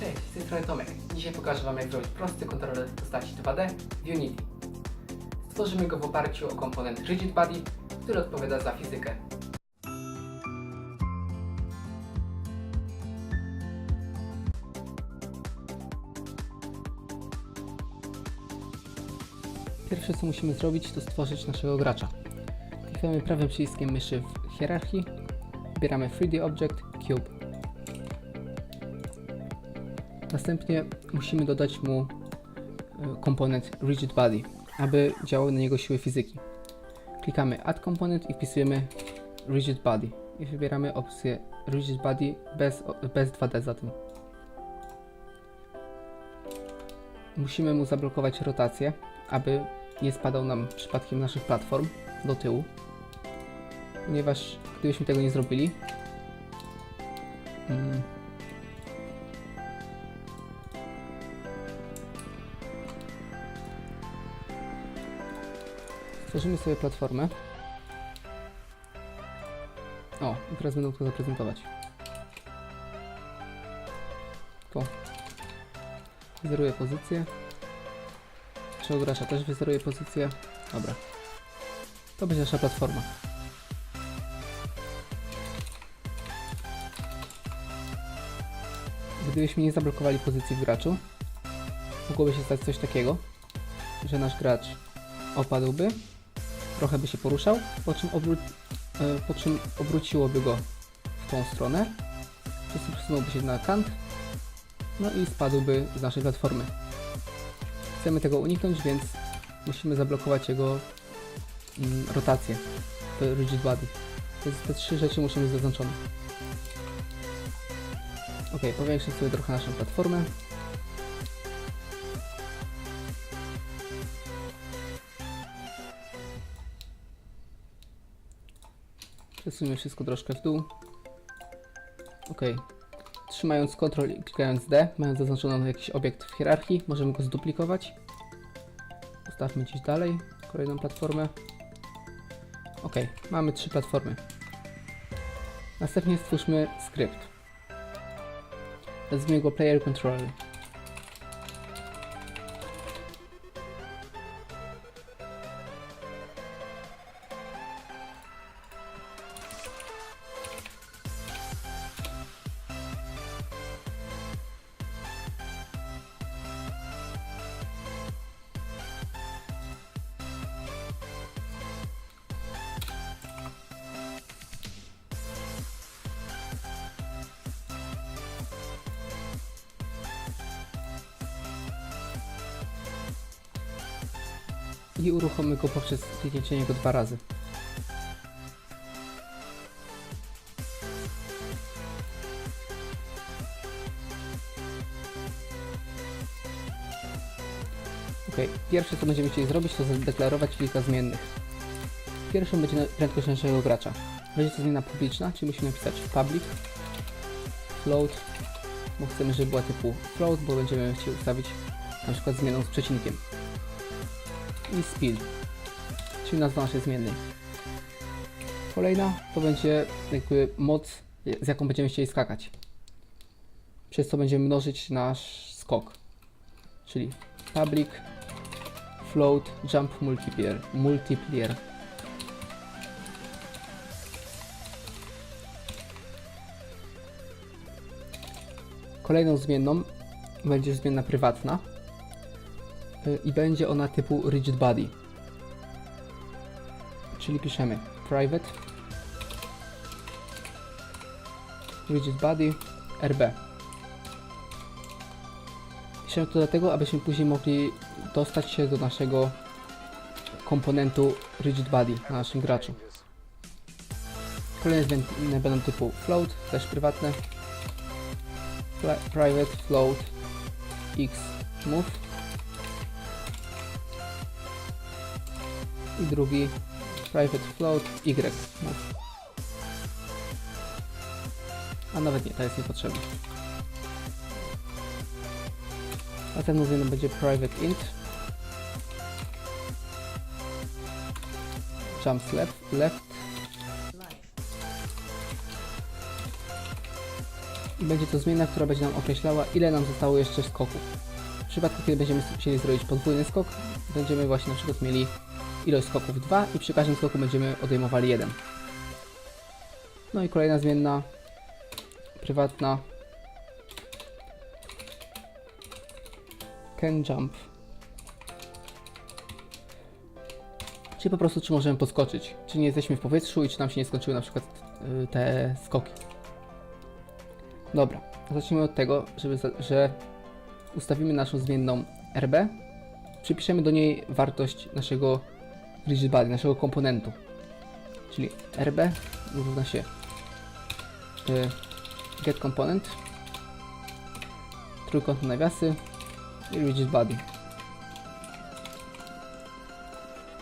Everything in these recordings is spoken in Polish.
Cześć, z tej strony Tomek. Dzisiaj pokażę Wam jak zrobić prosty kontroler postaci 2D w Unity. Stworzymy go w oparciu o komponent Rigid Body, który odpowiada za fizykę. Pierwsze co musimy zrobić to stworzyć naszego gracza. Klikamy prawym przyciskiem myszy w hierarchii, wybieramy 3D Object, Cube. Następnie musimy dodać mu e, komponent Rigid Body, aby działały na niego siły fizyki. Klikamy Add Component i wpisujemy Rigid Body i wybieramy opcję Rigid Body bez, bez 2D za tym. Musimy mu zablokować rotację, aby nie spadał nam przypadkiem naszych platform do tyłu, ponieważ gdybyśmy tego nie zrobili, Stworzymy sobie platformę. O, i teraz będę to zaprezentować. To. Wyzeruję pozycję. Czy gracza też wyzeruje pozycję? Dobra. To będzie nasza platforma. Gdybyśmy nie zablokowali pozycji w graczu, mogłoby się stać coś takiego, że nasz gracz opadłby, trochę by się poruszał, po czym, obró- e, po czym obróciłoby go w tą stronę, przesunąłby się na kant, no i spadłby z naszej platformy. Chcemy tego uniknąć, więc musimy zablokować jego mm, rotację, to rigid body. Więc te trzy rzeczy muszą być zaznaczone. Ok, powiększę sobie trochę naszą platformę. Przesuńmy wszystko troszkę w dół. Ok. Trzymając Ctrl i klikając D, mając zaznaczoną jakiś obiekt w hierarchii, możemy go zduplikować. Ustawmy gdzieś dalej kolejną platformę. Ok, mamy trzy platformy. Następnie stwórzmy skrypt. Nazwijmy go Player Controller. Go poprzez kliknięcie niego dwa razy. Ok, pierwsze co będziemy chcieli zrobić to zadeklarować kilka zmiennych. Pierwszą będzie prędkość naszego gracza. Będzie to zmiana publiczna, czyli musimy napisać public float, bo chcemy, żeby była typu float, bo będziemy chcieli ustawić na przykład zmianą z przecinkiem i speed, czyli nazwa naszej zmiennej. Kolejna to będzie jakby moc, z jaką będziemy chcieli skakać. Przez co będziemy mnożyć nasz skok. Czyli public float jump multiplier. multiplier. Kolejną zmienną będzie zmienna prywatna, y, i będzie ona typu rigid body. Czyli piszemy private rigid body rb. Piszemy to dlatego, abyśmy później mogli dostać się do naszego komponentu rigid body na naszym graczu. Kolejne zmiany będą typu float, też prywatne. Private float x move i drugi private float y. No. A nawet nie, to jest niepotrzebne. A ten mówimy będzie private int jumps left, left i będzie to zmienna, która będzie nam określała, ile nam zostało jeszcze skoków. W przypadku, kiedy będziemy chcieli zrobić podwójny skok, będziemy właśnie na przykład mieli ilość skoków 2 i przy każdym skoku będziemy odejmowali 1. No i kolejna zmienna, prywatna. Can jump. Czyli po prostu, czy możemy podskoczyć, czy nie jesteśmy w powietrzu i czy nam się nie skończyły na przykład y, te skoki. Dobra, zacznijmy od tego, żeby, że ustawimy naszą zmienną RB, przypiszemy do niej wartość naszego rigid body, naszego komponentu. Czyli RB równa się y, get component, trójkątne nawiasy i rigid body.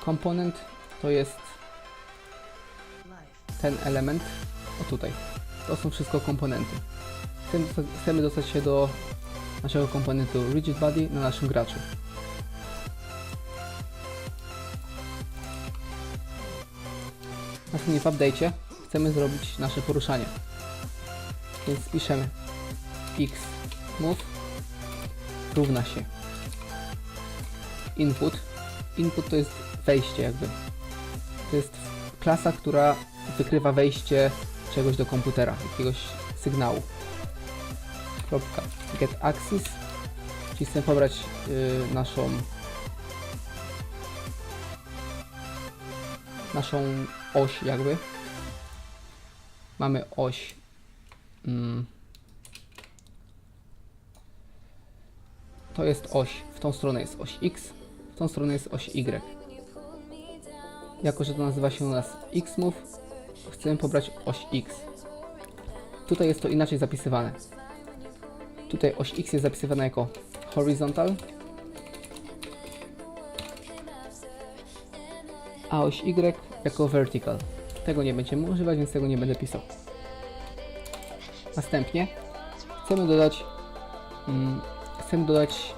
Komponent to jest ten element, o tutaj. To są wszystko komponenty. Chcemy, chcemy dostać się do naszego komponentu rigid body na naszym graczu. Następnie w update'cie chcemy zrobić nasze poruszanie. Więc piszemy x move równa się input. Input to jest wejście jakby. To jest klasa, która wykrywa wejście czegoś do komputera, jakiegoś sygnału. Kropka get axis, czyli chcę pobrać y, naszą naszą oś jakby. Mamy oś mm, to jest oś, w tą stronę jest oś x, w tą stronę jest oś y. Jako, że to nazywa się u nas xmove, chcemy pobrać oś x. Tutaj jest to inaczej zapisywane. Tutaj oś x jest zapisywana jako horizontal, a oś y jako vertical. Tego nie będziemy używać, więc tego nie będę pisał. Następnie chcemy dodać mm, chcemy dodać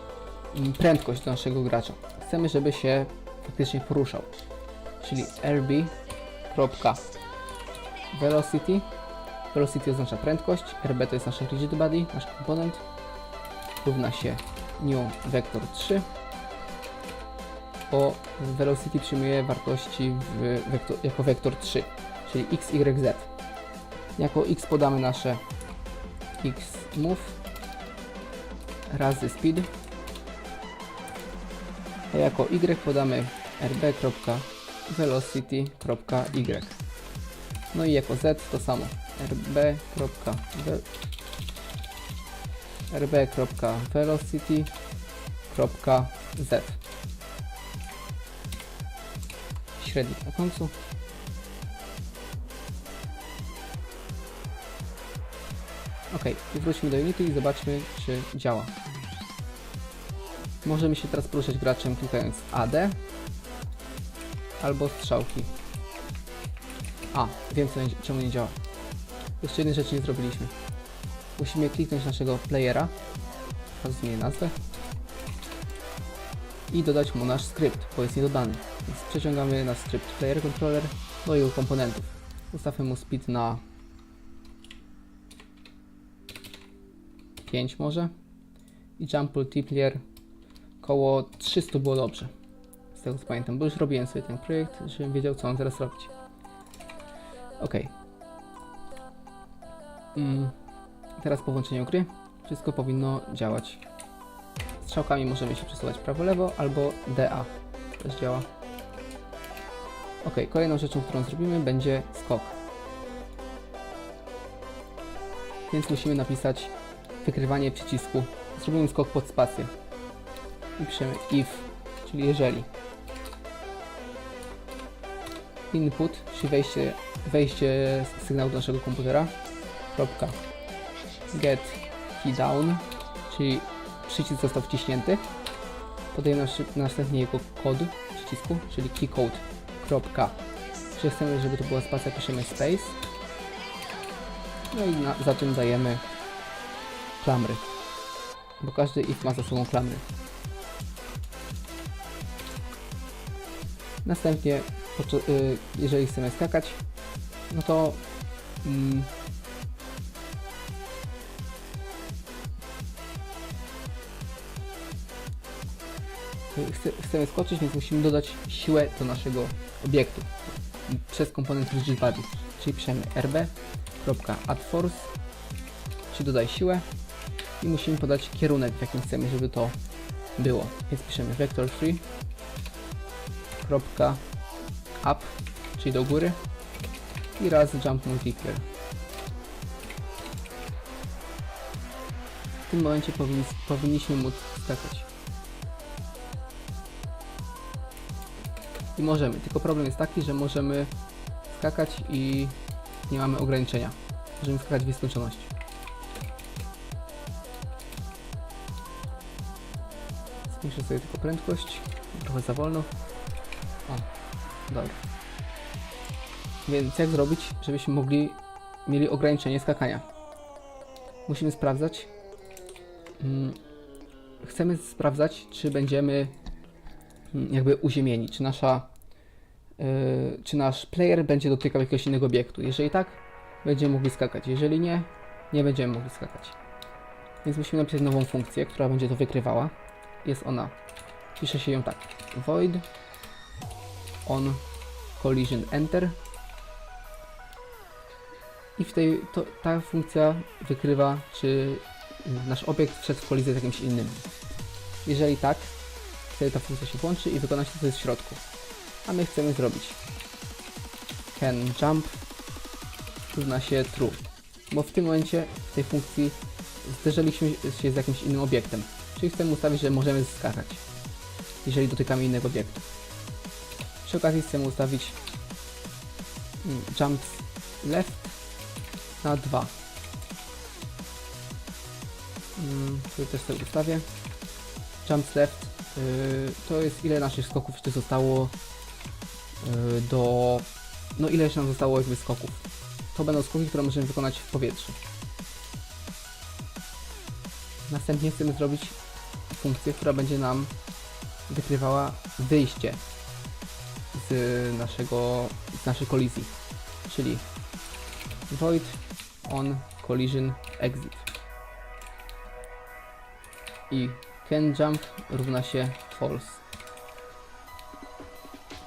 mm, prędkość do naszego gracza. Chcemy, żeby się faktycznie poruszał. Czyli rb. velocity velocity oznacza prędkość, rb to jest nasz rigid body, nasz komponent równa się new vector 3 bo velocity przyjmuje wartości wektor, jako wektor 3, czyli x, y, z. Jako x podamy nasze x move razy speed, a jako y podamy rb.velocity.y. No i jako z to samo rb. rb.velocity.z średnik na końcu. Ok, wróćmy do Unity i zobaczmy, czy działa. Możemy się teraz poruszać graczem klikając AD albo strzałki. A, wiem co, czemu nie działa. Jeszcze jednej rzeczy nie zrobiliśmy. Musimy kliknąć naszego playera, zmienię nazwę i dodać mu nasz skrypt, bo jest niedodany. Przeciągamy nasz skrypt player controller do jego komponentów. Ustawmy mu speed na 5 może i jump multiplier koło 300 było dobrze. Z tego co pamiętam, bo już robiłem sobie ten projekt, żebym wiedział co mam teraz robić. Ok. Mm, teraz po włączeniu gry wszystko powinno działać. Strzałkami możemy się przesuwać prawo-lewo albo DA. Też działa. Ok, kolejną rzeczą, którą zrobimy będzie skok. Więc musimy napisać wykrywanie przycisku. Zrobimy skok pod spację. I piszemy if, czyli jeżeli. Input, czyli wejście, wejście sygnału do naszego komputera. Kropka. Get key down, czyli przycisk został wciśnięty. Podajemy nasz- następnie jego kod przycisku, czyli keycode. Kropka. Chcemy, żeby to była spacja, piszemy space. No i na, za tym dajemy klamry. Bo każdy if ma za sobą klamry. Następnie, y, jeżeli chcemy skakać, no to mm, chcemy skoczyć, więc musimy dodać siłę do naszego obiektu przez komponent rigidbody, czyli piszemy rb.addForce, czyli dodaj siłę i musimy podać kierunek, w jakim chcemy, żeby to było. Więc piszemy vector3 kropka up, czyli do góry i raz jump multiplier. W tym momencie powinni, powinniśmy móc skakać. I możemy, tylko problem jest taki, że możemy skakać i nie mamy ograniczenia. Możemy skakać w nieskończoność. Zmniejszę sobie tylko prędkość. Trochę za wolno. O, dobra. Więc jak zrobić, żebyśmy mogli mieli ograniczenie skakania? Musimy sprawdzać. Mm, chcemy sprawdzać, czy będziemy mm, jakby uziemieni, czy nasza czy nasz player będzie dotykał jakiegoś innego obiektu. Jeżeli tak, będziemy mogli skakać. Jeżeli nie, nie będziemy mogli skakać. Więc musimy napisać nową funkcję, która będzie to wykrywała. Jest ona, pisze się ją tak, void on collision enter i w tej, to, ta funkcja wykrywa, czy nasz obiekt wszedł w kolizję z jakimś innym. Jeżeli tak, wtedy ta funkcja się włączy i wykona się jest w środku. A my chcemy zrobić can jump równa się true. Bo w tym momencie w tej funkcji zderzyliśmy się z jakimś innym obiektem. Czyli chcemy ustawić, że możemy skakać, jeżeli dotykamy innego obiektu. Przy okazji chcemy ustawić mm, jump left na 2. Mm, tutaj też sobie ustawię. Jump left yy, to jest ile naszych skoków jeszcze zostało do... No ile jeszcze nam zostało jakby skoków. To będą skoki, które możemy wykonać w powietrzu. Następnie chcemy zrobić funkcję, która będzie nam wykrywała wyjście z naszego, z naszej kolizji, czyli void on collision exit i can jump równa się false.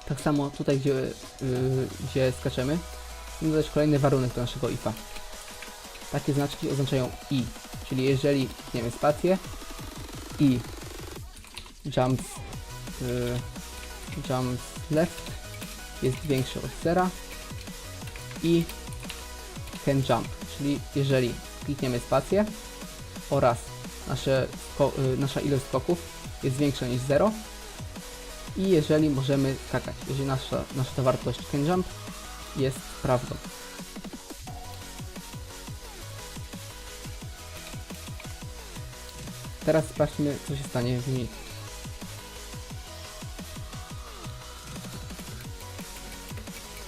Tak samo tutaj, gdzie, yy, gdzie skaczemy, dodać kolejny warunek do naszego ifa. Takie znaczki oznaczają i, czyli jeżeli klikniemy spację i jumps, yy, jumps left jest większy od zera i can jump, czyli jeżeli klikniemy spację oraz nasze y, nasza ilość skoków jest większa niż 0 i jeżeli możemy skakać, jeżeli nasza, nasza ta wartość can jump jest prawdą. Teraz sprawdźmy, co się stanie w niej.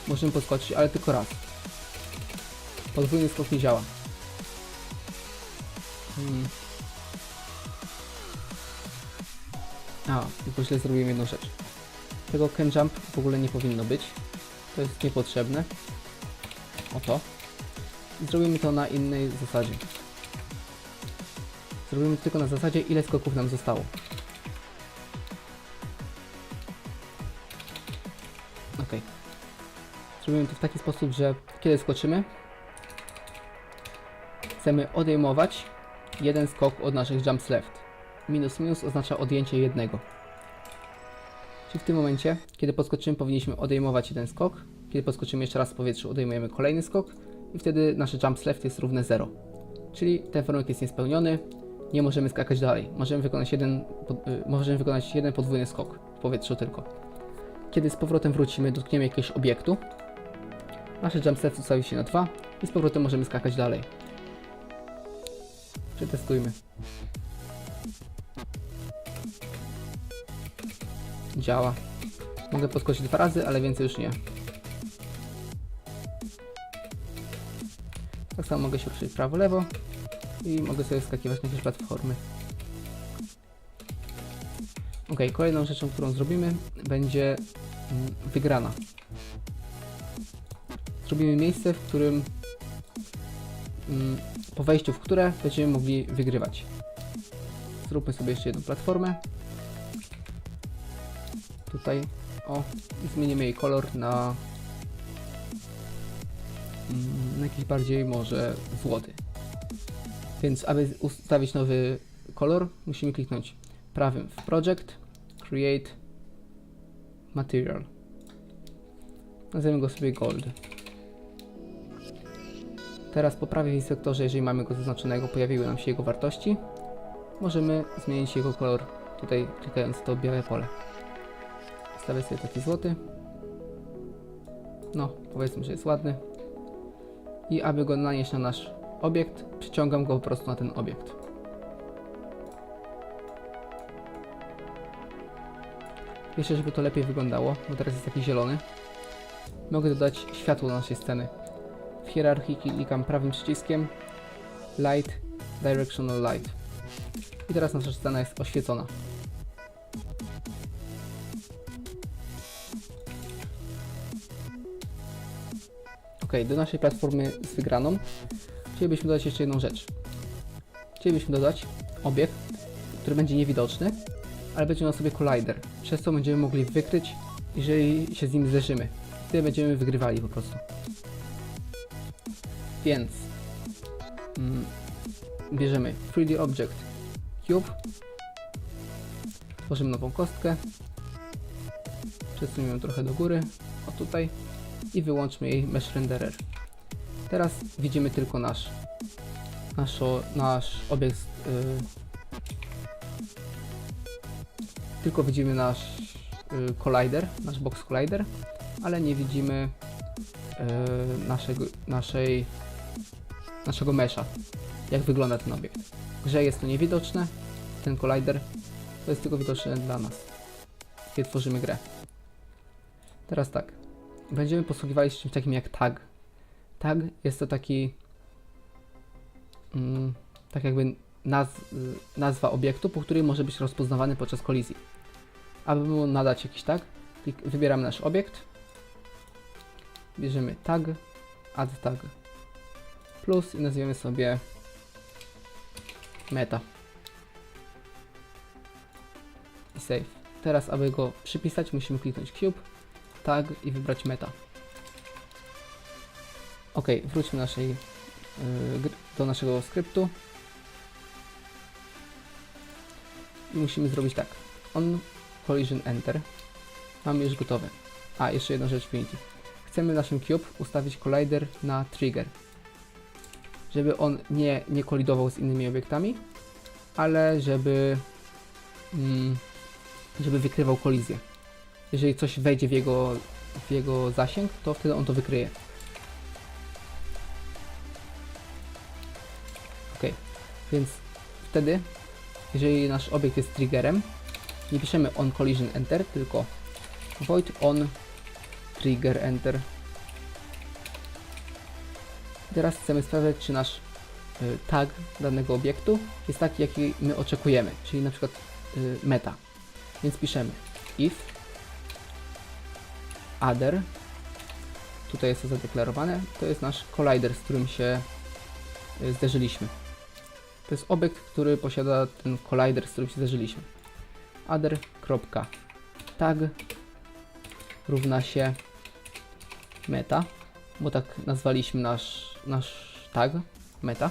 Możemy podskoczyć, ale tylko raz. Podwójny skok nie działa. Hmm. A, tylko źle zrobiłem jedną rzecz. Tego can jump w ogóle nie powinno być. To jest niepotrzebne. Oto. Zrobimy to na innej zasadzie. Zrobimy to tylko na zasadzie, ile skoków nam zostało. Ok. Zrobimy to w taki sposób, że kiedy skoczymy, chcemy odejmować jeden skok od naszych jumps left. Minus minus oznacza odjęcie jednego. Czyli w tym momencie, kiedy podskoczymy, powinniśmy odejmować jeden skok. Kiedy podskoczymy jeszcze raz w powietrzu, odejmujemy kolejny skok i wtedy nasze jumps left jest równe 0. Czyli ten warunek jest niespełniony, nie możemy skakać dalej. Możemy wykonać jeden, y, możemy wykonać jeden podwójny skok w powietrzu tylko. Kiedy z powrotem wrócimy, dotkniemy jakiegoś obiektu, nasze jump left ustawi się na 2 i z powrotem możemy skakać dalej. Przetestujmy. Działa. Mogę podskoczyć dwa razy, ale więcej już nie. Tak samo mogę się ruszyć prawo, lewo i mogę sobie skakiwać na jakieś platformy. Ok, kolejną rzeczą, którą zrobimy, będzie mm, wygrana. Zrobimy miejsce, w którym mm, po wejściu w które będziemy mogli wygrywać. Zróbmy sobie jeszcze jedną platformę. Tutaj, o, zmienimy jej kolor na, mm, na jakiś bardziej może złoty. Więc aby ustawić nowy kolor, musimy kliknąć prawym w Project, Create, Material. Nazwijmy go sobie Gold. Teraz po prawej inspektorze, jeżeli mamy go zaznaczonego, pojawiły nam się jego wartości. Możemy zmienić jego kolor tutaj klikając to białe pole. Stawię sobie taki złoty. No, powiedzmy, że jest ładny. I aby go nanieść na nasz obiekt, przyciągam go po prostu na ten obiekt. Jeszcze, żeby to lepiej wyglądało, bo teraz jest taki zielony, mogę dodać światło do naszej sceny. W hierarchii klikam prawym przyciskiem Light, Directional Light. I teraz nasza scena jest oświecona. Ok, do naszej platformy z wygraną chcielibyśmy dodać jeszcze jedną rzecz. Chcielibyśmy dodać obiekt, który będzie niewidoczny, ale będzie na sobie collider, przez co będziemy mogli wykryć, jeżeli się z nim zderzymy. Wtedy będziemy wygrywali po prostu. Więc mm, bierzemy 3D Object Cube, tworzymy nową kostkę, przesuniemy ją trochę do góry, o tutaj i wyłączmy jej Mesh Renderer. Teraz widzimy tylko nasz, nasz, nasz obiekt, y, tylko widzimy nasz y, collider, nasz box collider, ale nie widzimy y, naszego, naszej, naszego mesha, jak wygląda ten obiekt. W grze jest to niewidoczne, ten collider to jest tylko widoczne dla nas, kiedy tworzymy grę. Teraz tak, będziemy posługiwali się czymś takim jak tag. Tag jest to taki, mm, tak jakby naz, nazwa obiektu, po której może być rozpoznawany podczas kolizji. Aby mu nadać jakiś tag, wybieramy nasz obiekt, bierzemy tag, add tag plus i nazwiemy sobie meta i save. Teraz, aby go przypisać, musimy kliknąć cube, tag i wybrać meta. Ok, wróćmy naszej, gr- do naszego skryptu. I musimy zrobić tak. On collision enter. Mamy już gotowe. A, jeszcze jedna rzecz w Unity. Chcemy naszym cube ustawić collider na trigger. Żeby on nie, nie kolidował z innymi obiektami, ale żeby, mm, żeby wykrywał kolizję. Jeżeli coś wejdzie w jego, w jego zasięg, to wtedy on to wykryje. Ok, więc wtedy, jeżeli nasz obiekt jest triggerem, nie piszemy on collision enter, tylko void on trigger enter. Teraz chcemy sprawdzać, czy nasz y, tag danego obiektu jest taki, jaki my oczekujemy, czyli na przykład y, meta. Więc piszemy if other, tutaj jest to zadeklarowane, to jest nasz collider, z którym się y, zderzyliśmy. To jest obiekt, który posiada ten collider, z którym się zderzyliśmy. other.tag równa się meta, bo tak nazwaliśmy nasz, nasz tag meta.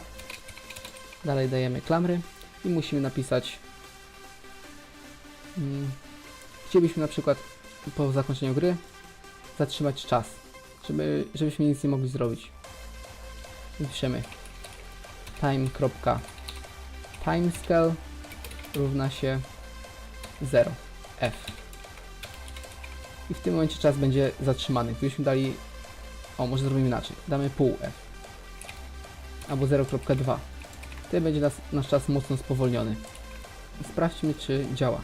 Dalej dajemy klamry i musimy napisać mm, chcielibyśmy na przykład po zakończeniu gry zatrzymać czas, żeby, żebyśmy nic nie mogli zrobić. I piszemy time.timescale równa się 0 f. I w tym momencie czas będzie zatrzymany. Gdybyśmy dali, o może zrobimy inaczej, damy pół f. Albo 0.2. Wtedy będzie nas, nasz czas mocno spowolniony. Sprawdźmy czy działa.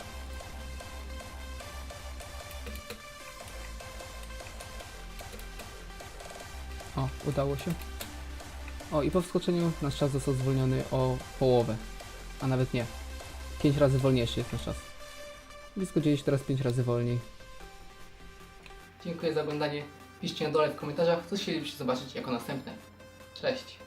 Udało się. O, i po wskoczeniu nasz czas został zwolniony o połowę. A nawet nie. 5 razy wolniejszy jest nasz czas. Blisko dzieje się teraz 5 razy wolniej. Dziękuję za oglądanie. Piszcie na dole w komentarzach, co chcielibyście zobaczyć jako następne. Cześć!